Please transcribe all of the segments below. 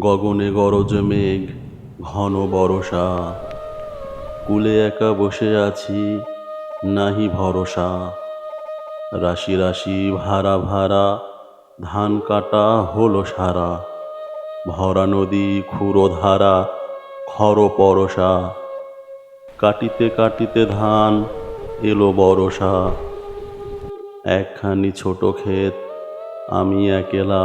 গগনে গরজ মেঘ, ঘন বরষা। কুলে একা বসে আছি, নাহি ভরসা। রাশি রাশি ভাড়া ভাড়া ধান কাটা হলো সারা। ভরা নদী, ক্ষুরধারা, খর পরশা। কাটিতে কাটিতে ধান এলো বরষা একখানি ছোট ক্ষেত, আমি একেলা।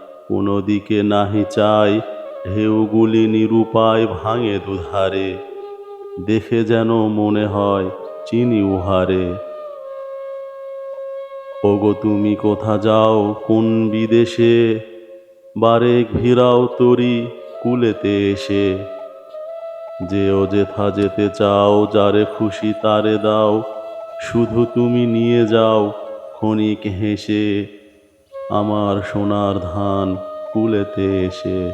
কোনো দিকে নাহি চায় ঢেউগুলি নিরুপায় ভাঙে দুধারে। দেখে যেন মনে হয় চিনি উহারে। ওগো, তুমি কোথা যাও? কোন বিদেশে? বারেক ভিড়াও তরি কুলেতে এসে। যেও যেথা যেতে চাও, যারে খুশি তারে দাও। শুধু তুমি নিয়ে যাও, ক্ষণিক হেসে আমার সোনার ধান কুলেতে এসে।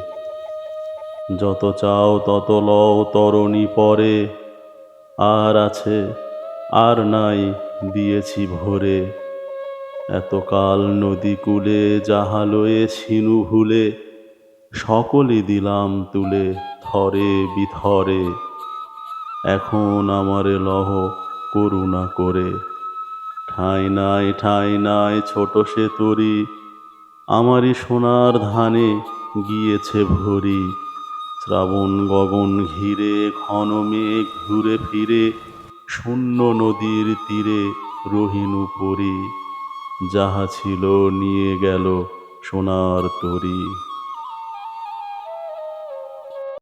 যত চাও তত লও, তরণী পরে। আর আছে, আর নাই, দিয়েছি ভরে। এতকাল নদী কূলে যাহা লয়ে ছিনু ভুলে সকলই দিলাম তুলে থরে বিথরে এখন আমারে লহ করুণা করে। ঠাঁই নাই ঠাঁই নাই, ছোট সে তরি আমারই সোনার ধানে গিয়েছে ভরি। শ্রাবণ গগন ঘিরে, ঘন মেঘ ঘুরে ফিরে, শূন্য নদীর তীরে রহিনু পরি। যাহা ছিল নিয়ে গেল সোনার তরী।